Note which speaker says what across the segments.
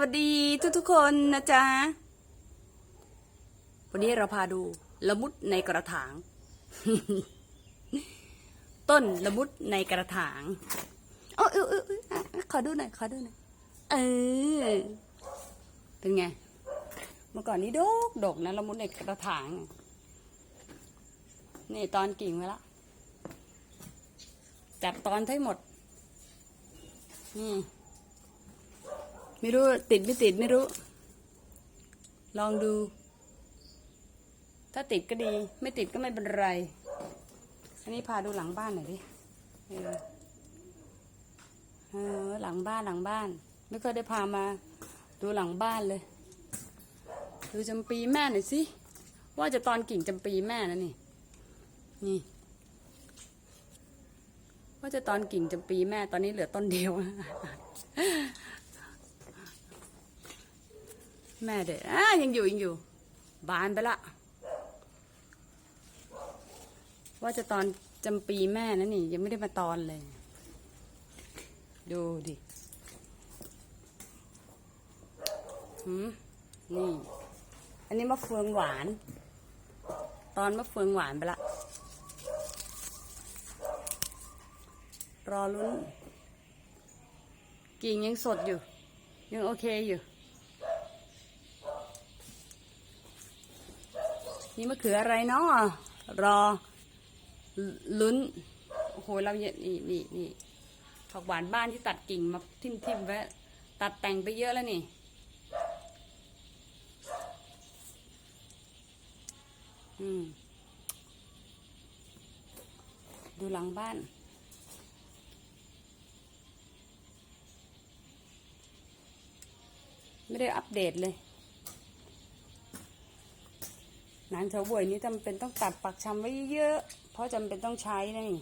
Speaker 1: วัสดีทุกทุกๆคนนะจ๊ะ วันนี้เราพาดูละมุดในกระถาง ต้นละมุดในกระถางโอ้เออเออเอออะขอดูหน่อยขอดูหน่อยเออเป็นไง เมื่อก่อนนี้ดกดกนะละมุดในกระถาง นี่ตอนกิ่งไว้แล้วจับตอนให้หมด นี่ ไม่รู้ติดไม่ติดไม่รู้ ลองดู ถ้าติดก็ดี ไม่ติดก็ไม่เป็นไร อันนี้พาดูหลังบ้านหน่อยดิเออหลังบ้านหลังบ้าน ไม่เคยได้พามาดูหลังบ้านเลย ดูจำปีแม่หน่อยสิ ว่าจะตอนกิ่งจำปีแม่นะนี่ นี่ ว่าจะตอนกิ่งจำปีแม่ตอนนี้เหลือต้นเดียว แม่เด็กอะยังอยู่ยังอยู่ บานไปละ ว่าจะตอนจำปีแม่นะนี่ ยังไม่ได้มาตอนเลย ดูดิหืมนี่ อันนี้มะเฟืองหวาน ตอนมะเฟืองหวานไปละ รอลุ้นกิ่งยังสดอยู่ ยังโอเคอยู่ นี่มะเขืออะไรเนาะรอลุ้นโอ้โหเราเนี่ยนี่นี่นี่ผักหวานบ้านที่ตัดกิ่งมาทิ่มทิมๆไว้ตัดแต่งไปเยอะแล้วนี่ อืม ดูหลังบ้านไม่ได้อัปเดตเลย นานเฉาบวยนี้จำเป็นต้องตัดปักชำไว้เยอะ เพราะจำเป็นต้องใช้นี่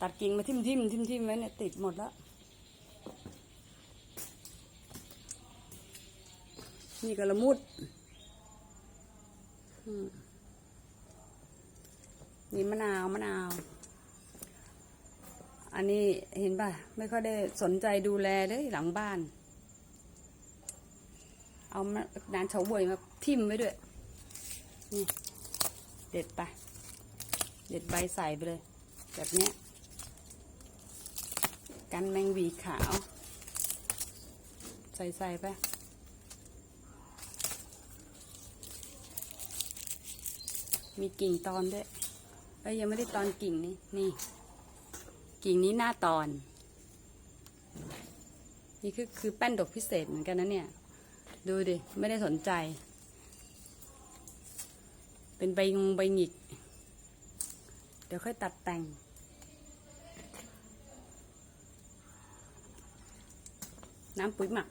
Speaker 1: ตัดกิ่งมาทิ่มทิ่มทิ่มทิ่มไว้เนี่ยติดหมดแล้วนี่ก็ละมุดนี่มะนาวมะนาว อันนี้เห็นป่ะ ไม่ค่อยได้สนใจดูแลเลยหลังบ้าน เอามานานเฉาบวยมาทิ่มไว้ด้วย นี่เด็ดไป เด็ดใบใส่ไปเลย แบบนี้กันแมงวีขาว ใส่ใส่ไปมีกิ่งตอนด้วยเอ้ยยังไม่ได้ตอนกิ่งนี่ นี่ กิ่งนี้หน้าตอน นี่คือคือแป้นดกพิเศษเหมือนกันนะเนี่ย ดูดิ ไม่ได้สนใจ เป็นใบงใบหงิก เดี๋ยวค่อยตัดแต่ง น้ำปุ๋ยหมัก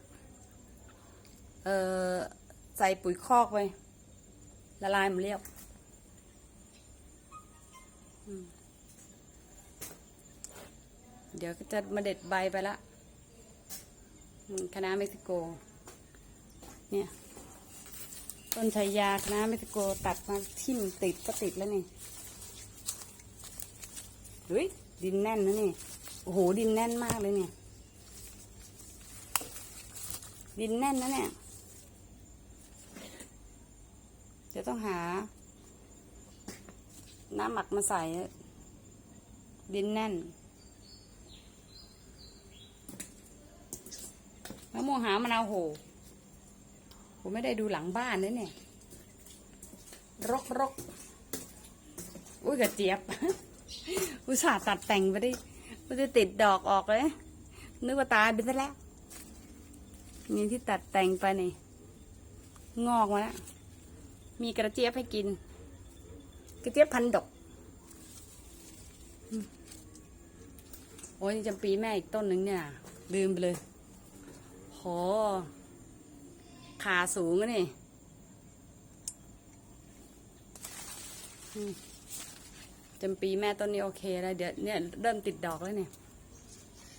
Speaker 1: เอ่อ ใส่ปุ๋ยคอกไป ละลายมันเรียบเดี๋ยวจะมาเด็ดใบไปละคณะเม็กซิโก เนี่ย ต้นชายาคณะเม็กซิโกตัดมาทิ่มติดก็ติดแล้วนี่เฮ้ยดินแน่นนะนี่โอ้โหดินแน่นมากเลยเนี่ยดินแน่นนะเนี่ยจะต้องหา น้ำหมักมาใส่ ดินแน่นมะม่วงหามะนาวโห ผมไม่ได้ดูหลังบ้านนะเนี่ยรกรกอุ้ยกระเจี๊ยบ อุตส่าห์ตัดแต่งไปได้มันจะติดดอกออกเลย นึกว่าตายไปซะแล้วนี่ที่ตัดแต่งไปนี่งอกมาแล้วมีกระเจี๊ยบให้กิน กระเจี๊ยบพันดกอืมโอ้ยจำปีแม่อีกต้นหนึ่งเนี่ย ลืมไปเลยโห ขาสูงนี่จำปีแม่ต้นนี้โอเคแล้วเดี๋ยวเนี่ยเริ่มติดดอกแล้วเนี่ย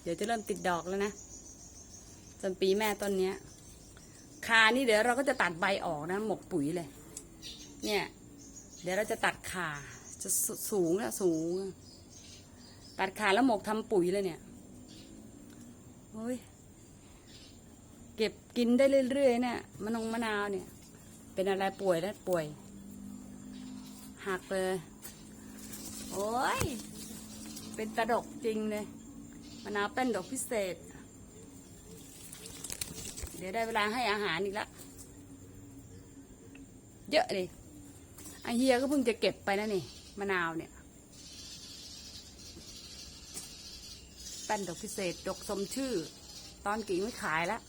Speaker 1: เดี๋ยวจะเริ่มติดดอกแล้วนะจำปีแม่ต้นเนี้ยคานี่เดี๋ยวเราก็จะตัดใบออกนะ หมกปุ๋ยเลย เนี่ย เดี๋ยวเราจะตัดขาจะสสูงแล้วสูง ตัดขาแล้วหมกทำปุ๋ยเลยเนี่ย โอ้ย กินได้เรื่อยๆเนี่ยมะนงมะนาวเนี่ย เป็นอะไรป่วยแล้วป่วย หักเลย โอ้ย เป็นตะดกจริงเลยมะนาวเป็นดอกพิเศษ เดี๋ยวได้เวลาให้อาหารอีกแล้วเยอะเลยไอเฮียก็เพิ่งจะเก็บไปนะนี่มะนาวเนี่ยแป้นดอกพิเศษดอกสมชื่อ ตอนกิ่งไม่ขายแล้ว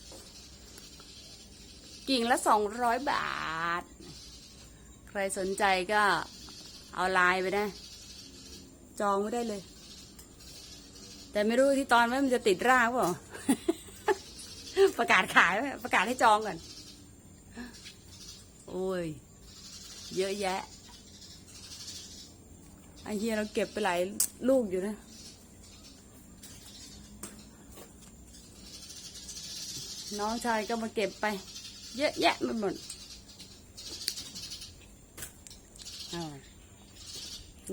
Speaker 1: กิ่งละสองร้อยบาท ใครสนใจก็เอาไลน์ไปนะจองไม่ได้เลย แต่ไม่รู้ที่ตอนไว้มันจะติดรางเปล่าประกาศขายไว้ประกาศให้จองก่อน โอ้ย เยอะแยะไอเฮียเราเก็บไปหลายลูกอยู่นะ น้องชายก็มาเก็บไป เยอะแยะไปหมดอ้าว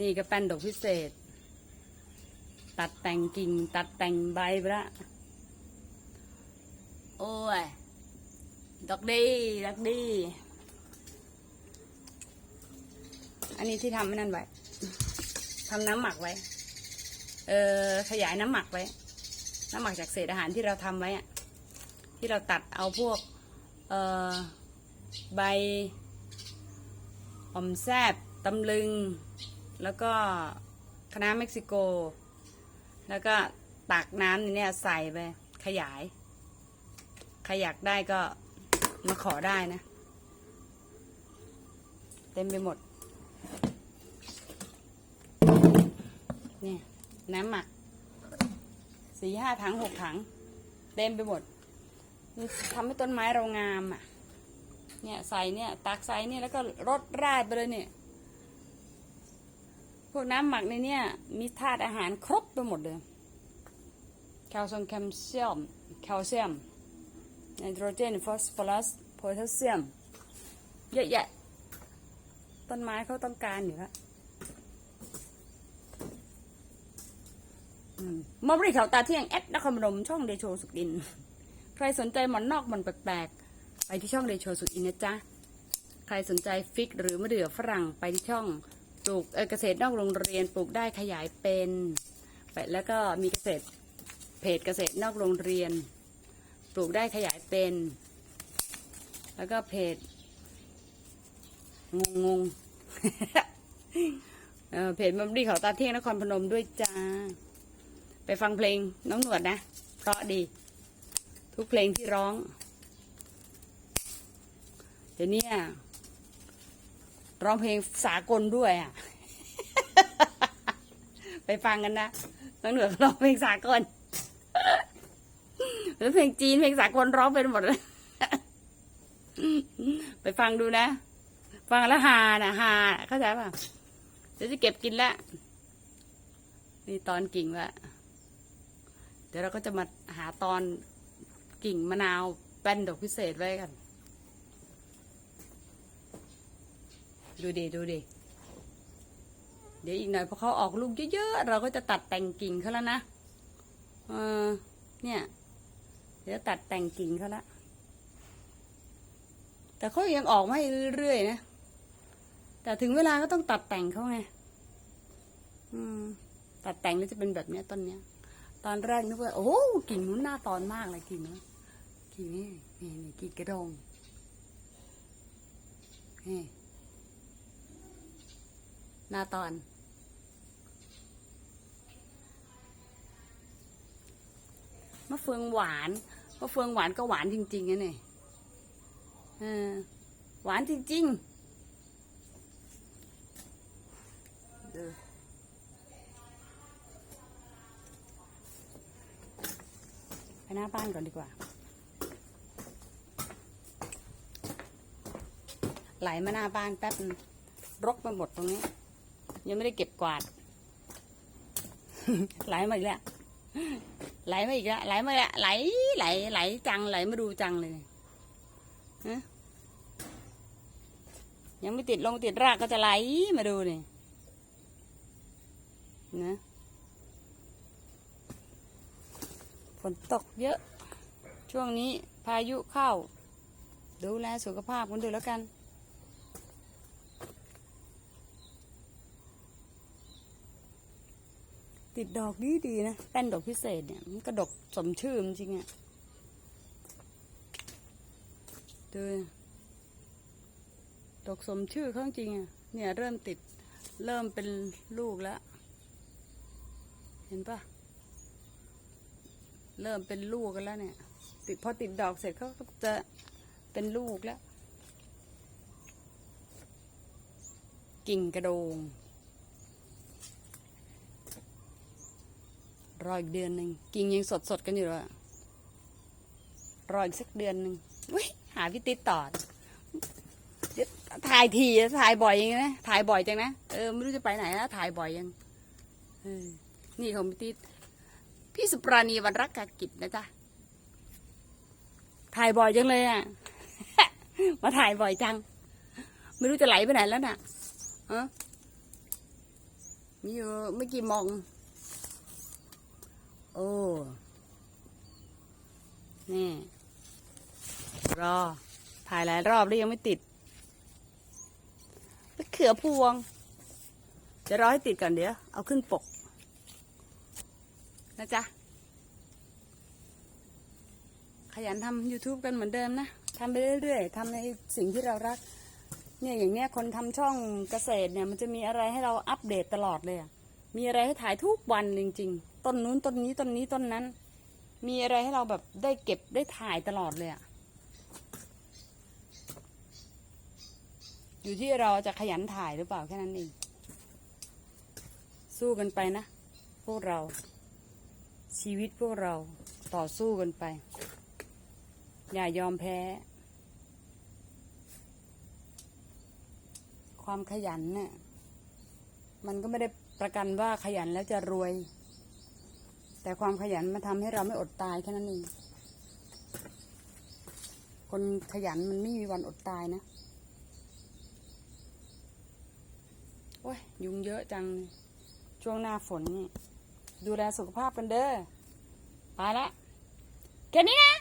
Speaker 1: นี่ก็แป้นดอกพิเศษ ตัดแต่งกิ่ง ตัดแต่งใบไปละโอ้ย ดอกดีดอกดี อันนี้ที่ทำไม่นั่นไว้ทำน้ำหมักไว้ เออขยายน้ำหมักไว้ น้ำหมักจากเศษอาหารที่เราทำไว้อะที่เราตัดเอาพวก ใบหอมแซบตำลึง แล้วก็คะน้าเม็กซิโก แล้วก็ตักน้ำเนี่ยใส่ไป ขยาย ใครอยากได้ก็มาขอได้นะ เต็มไปหมด เนี่ย น้ำหมักสี่ห้าถังหกถัง เต็มไปหมด ทำให้ต้นไม้เรางามอะ เนี่ยใส่เนี่ยตักใส่เนี่ยแล้วก็รดราดไปเลยเนี่ย พวกน้ำหมักในเนี่ยมีธาตุอาหารครบไปหมดเลย แคลเซียมแคลเซียมแคลเซียมไนโตรเจนฟอสฟอรัสโพแทสเซียม เยอะแยะ ต้นไม้เขาต้องการอยู่แล้วอืมอบริเขาตาเที่ยงแอดนครพนมช่องเดโชสุกิน ใครสนใจหมอนนอกหมอนแปลกๆ ไปที่ช่องเดโชสุกินนะจ๊ะ ใครสนใจฟิกหรือมะเดื่อฝรั่งไปที่ช่องปลูกเเกษตรนอกโรงเรียนปลูกได้ขยายเป็นไปแล้วก็มีเกษตรเพจเกษตรนอกโรงเรียน ปลูกได้ขยายเป็น แล้วก็เพจงงงเเพจมัมดีเขาตาเที่ยงนครพนมด้วยจ้า ไปฟังเพลงน้องหนวดนะ เพราะดี ทุกเพลงที่ร้อง เดี๋ยวนี้ร้องเพลงสากลด้วยอะ ไปฟังกันนะน้องหนวดร้องเพลงสากลแล้วเพลงจีนเพลงสากลร้องเป็นหมดเลยไปฟังดูนะ ฟังแล้วฮานะฮาเข้าใจป่ะเดี๋ยวจะเก็บกินล้วนี่ตอนกิ่งละเดี๋ยวเราก็จะมาหาตอน กิ่งมะนาวแป้นดอกพิเศษไว้กัน ดูดิดูดิเดี๋ยวอีกหน่อยพอเขาออกลูกเยอะๆเราก็จะตัดแต่งกิ่งเขาแล้วนะเออเนี่ย เดี๋ยวตัดแต่งกิ่งเขาละแต่เขายังออกมาเรื่อยๆนะ แต่ถึงเวลาก็ต้องตัดแต่งเขาไงอืมตัดแต่งแล้วจะเป็นแบบเนี้ยต้นเนี้ย ตอนแรกนึกว่าโอ้กิ่งนู้นหน้าตอนมากเลยกิ่งนู้นกิ่งนี้นี่นี่กิ่งกระดงนี่หน้าตอน มะเฟืองหวานมะเฟืองหวานก็หวานจริงๆนะเนี่ยหวานจริงๆดู หน้าบ้านก่อนดีกว่า ไหลมาหน้าบ้านแป๊บรกไปหมดตรงนี้ ยังไม่ได้เก็บกวาด ไหลมาอีกแล้วไหลมาอีกแล้วไหลมาแล้วไหลไหลไหลจังไหลมาดูจังเลยเนี่ยฮะยังไม่ติดลงติดรากก็จะไหลมาดูนี่นะ ฝนตกเยอะ ช่วงนี้พายุเข้า ดูแลสุขภาพกันด้วยแล้วกันติดดอกดีดีนะแป้นดอกพิเศษเนี่ย มันก็ดกสมชื่อจริงอะดูดอกสมชื่อเขางจริงอะเนี่ยเริ่มติดเริ่มเป็นลูกแล้ว เห็นปะ เริ่มเป็นลูกกันแล้วเนี่ย ติดพอติดดอกเสร็จเขาก็จะเป็นลูกแล้ว กิ่งกระโดง รออีกเดือนหนึ่งกิ่งยังสดสดกันอยู่เลยอะรออีกสักเดือนหนึ่งเว้ยหาพี่ติดต่อถ่ายทีถ่ายบ่อยยังนะถ่ายบ่อยจังนะเออไม่รู้จะไปไหนนะถ่ายบ่อยยังออนี่ของพี่ติด พี่สุปราณีวันรักกากิจนะจ๊ะ ถ่ายบ่อยจังเลยอะ มาถ่ายบ่อยจัง ไม่รู้จะไหลไปไหนแล้วน่ะฮะมีอยู่ไม่กี่มอง โอ้ นี่ รอ ถ่ายหลายรอบแล้วยังไม่ติดมะเขือพวง จะรอให้ติดก่อนเดี๋ยว เอาขึ้นปก นะจ๊ะ ขยันทำ YouTube กันเหมือนเดิมนะทำไปเรื่อยๆทำในสิ่งที่เรารัก เนี่ยอย่างเนี้ยคนทำช่องเกษตรเนี่ย มันจะมีอะไรให้เราอัปเดตตลอดเลยอะมีอะไรให้ถ่ายทุกวันจริง ๆ ต้นนู้นต้นนี้ต้นนี้ต้นนั้น มีอะไรให้เราแบบได้เก็บได้ถ่ายตลอดเลยอะอยู่ที่เราจะขยันถ่ายหรือเปล่าแค่นั้นเอง สู้กันไปนะ พวกเรา ชีวิตพวกเราต่อสู้กันไป อย่ายอมแพ้ ความขยันเนี่ยมันก็ไม่ได้ประกันว่าขยันแล้วจะรวย แต่ความขยันมันทำให้เราไม่อดตายแค่นั้นเองคนขยันมันไม่มีวันอดตายนะโอ้ยยุงเยอะจัง ช่วงหน้าฝนนี่ ดูแลสุขภาพกันเด้อไปละแค่นี้นะ